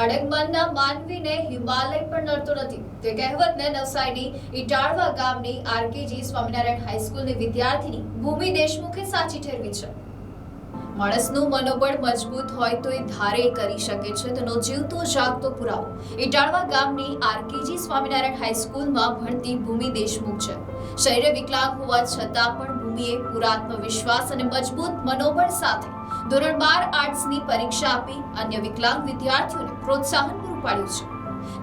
અડગમનના માનવીને હિમાલય પણ નડતો નથી. તે કહેવતને નવસારીની ઇટાળવા ગામની આરકેજી સ્વામિનારાયણ હાઈસ્કૂલની વિદ્યાર્થીની ભૂમિ દેશમુખે સાચી ઠેરવી છે. માણસનું મનોબળ મજબૂત હોય તો એ ધારે કરી શકે છે, તેનો જીવતો જાગતો પુરાવો. ઇટાળવા ગામની આરકેજી સ્વામિનારાયણ હાઈસ્કૂલમાં ભણતી ભૂમિ દેશમુખ છે. શરીરે વિકલાંગ હોવા છતાં પણ ભૂમિએ પુરાત્મ વિશ્વાસ અને મજબૂત મનોબળ સાથે ધોરણ બાર આર્ટ્સની પરીક્ષા આપી અન્ય વિકલાંગ વિદ્યાર્થીઓને પ્રોત્સાહન પૂરું પાડ્યું છે.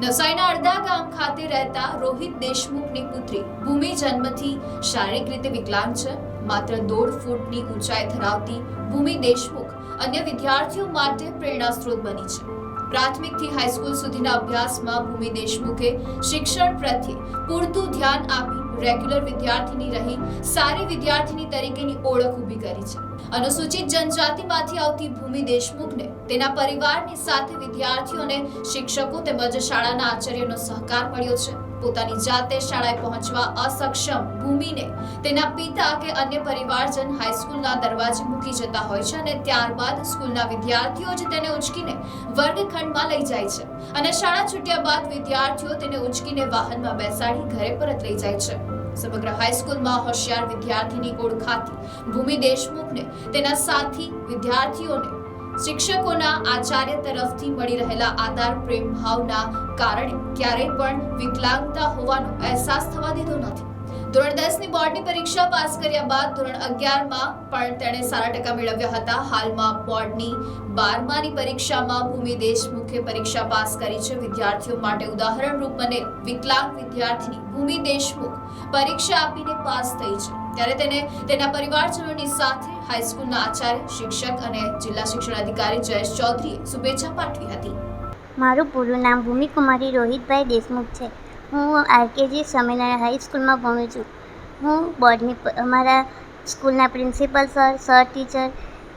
નવસારીના અડધા ગામ ખાતે રહેતા રોહિત દેશમુખની પુત્રી ભૂમિ જન્મથી શારીરિક રીતે વિકલાંગ છે. માત્ર દોઢ ફૂટની ઊંચાઈ ધરાવતી ભૂમિ દેશમુખ અન્ય વિદ્યાર્થીઓ માટે પ્રેરણા સ્ત્રોત બની છે. પ્રાથમિકથી હાઈસ્કૂલ સુધીના અભ્યાસમાં ભૂમિ દેશમુખે શિક્ષણ પ્રત્યે પૂરતું ધ્યાન આપી રેગ્યુલર વિદ્યાર્થીની રહી, સારી વિદ્યાર્થીની તરીકેની ઓળખ ઊભી કરી છે. અનુસૂચિત જનજાતિમાંથી આવતી ભૂમિ દેશમુખને, તેના પરિવારની સાથે વિદ્યાર્થીઓને શિક્ષકો તેમજ શાળાના આચાર્યનો સહકાર મળ્યો છે. પોતાની જાતે શાળાએ પહોંચવા અસક્ષમ ભૂમિને તેના પિતા કે અન્ય પરિવારજન હાઈસ્કૂલના દરવાજે મૂકી જતા હોય છે અને ત્યારબાદ સ્કૂલના વિદ્યાર્થીઓ જ તેને ઉચકીને વર્ગખંડમાં લઈ જાય છે અને શાળા છૂટ્યા બાદ વિદ્યાર્થીઓ તેને ઉચકીને વાહનમાં બેસાડી ઘરે પરત લઈ જાય છે. સમગ્ર હાઈસ્કૂલમાં હોશિયાર વિદ્યાર્થીની ઓળખાતી ભૂમિ દેશમુખને તેના સાથી વિદ્યાર્થીઓને શિક્ષકોના આચાર્ય તરફથી મળી રહેલા આધાર પ્રેમ ભાવના કારણે ક્યારેય પણ વિકલાંગતા હોવાનો અહેસાસ થવા દીધો નથી. ધોરણ દસની બોર્ડની પરીક્ષા પાસ કર્યા બાદ ધોરણ અગિયારમાં પણ તેણે સારા ટકા મેળવ્યા હતા. હાલમાં બોર્ડની બારમાની પરીક્ષામાં ભૂમિ દેશમુખે પરીક્ષા પાસ કરી છે. વિદ્યાર્થીઓ માટે ઉદાહરણરૂપ અને વિકલાંગ વિદ્યાર્થીની ભૂમિ દેશમુખ પરીક્ષા આપીને પાસ થઈ છે. ત્યારે તેને તેના પરિવારજનોની સાથે હાઈસ્કૂલના આચાર્ય, શિક્ષક અને જિલ્લા શિક્ષણ અધિકારી જયેશ ચૌધરીએ શુભેચ્છા પાઠવી હતી. મારું પૂરું નામ ભૂમિકુમારી રોહિતભાઈ દેશમુખ છે. હું આરકેજી સ્વામિનારાયણ હાઈસ્કૂલમાં ભણું છું. હું બોર્ડની અમારા સ્કૂલના પ્રિન્સિપલ સર સર ટીચર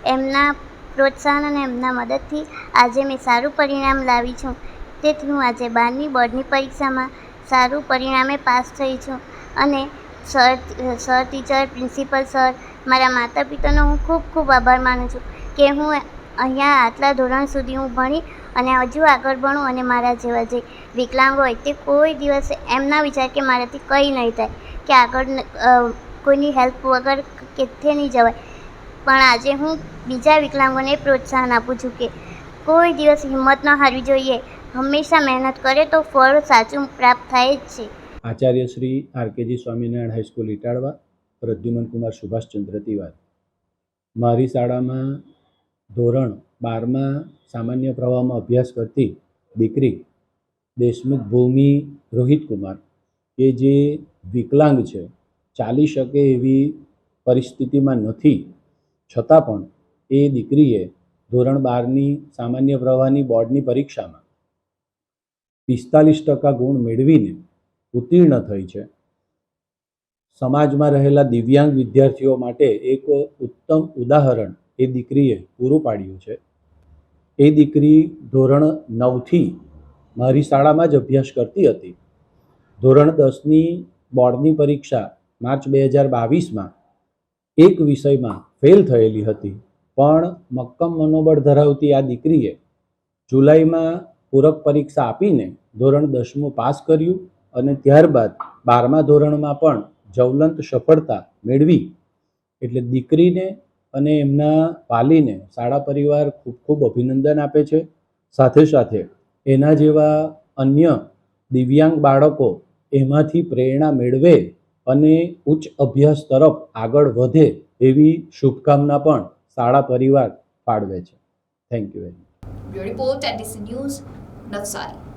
એમના પ્રોત્સાહન અને એમના મદદથી આજે મેં સારું પરિણામ લાવી છું. તેથી હું આજે બારની બોર્ડની પરીક્ષામાં સારું પરિણામે પાસ થઈ છું. અને sir sir teacher principal sir મારા માતા પિતાનો હું ખૂબ ખૂબ આભાર માનું છું કે હું અહીંયા આટલા ધોરણ સુધી હું ભણી અને હજુ આગળ ભણું અને મારા જેવા જે વિકલાંગ હોય તે કોઈ દિવસ એમ ના વિચાર કે મારાથી કંઈ નહીં થાય કે આગળ કોઈની હેલ્પ વગર કેથે નહીં જવાય પણ આજે હું બીજા વિકલાંગોને પ્રોત્સાહન આપું છું કે કોઈ દિવસ હિંમત ન હારવી જોઈએ હંમેશા મહેનત કરે તો ફળ સાચું પ્રાપ્ત થાય જ છે Acharya Shri R K G Swaminarayan high school Italva Pradyuman Kumar Subhashchandra Tiwari મારી શાળામાં ધોરણ બારમાં સામાન્ય પ્રવાહમાં અભ્યાસ કરતી દીકરી દેશમુખ ભૂમિ રોહિત કુમાર, કે જે વિકલાંગ છે, ચાલી શકે એવી પરિસ્થિતિમાં નથી. છતાં પણ એ દીકરીએ ધોરણ બારની સામાન્ય પ્રવાહની બોર્ડની પરીક્ષામાં પિસ્તાલીસ ટકા ગુણ મેળવીને ઉત્તીર્ણ થઈ છે. સમાજમાં રહેલા દિવ્યાંગ વિદ્યાર્થીઓ માટે એક ઉત્તમ ઉદાહરણ એ દીકરીએ પૂરું પાડ્યું છે. એ દીકરી ધોરણ નવથી મારી શાળામાં જ અભ્યાસ કરતી હતી. ધોરણ દસની બોર્ડની પરીક્ષા માર્ચ બે હજાર બાવીસમાં એક વિષયમાં ફેલ થયેલી હતી. પણ મક્કમ મનોબળ ધરાવતી આ દીકરીએ જુલાઈમાં પૂરક પરીક્ષા આપીને ધોરણ દસમું પાસ કર્યું અને ત્યારબાદ બારમા ધોરણમાં પણ જવલંત સફળતા મેળવી. એટલે દીકરીને અને એમના વાલીને શાળા પરિવાર ખૂબ ખૂબ અભિનંદન આપે છે. સાથે સાથે એના જેવા અન્ય દિવ્યાંગ બાળકો એમાંથી પ્રેરણા મેળવે અને ઉચ્ચ અભ્યાસ તરફ આગળ વધે એવી શુભકામના પણ શાળા પરિવાર ફાળવે છે. Thank you very much report N D C news Navsari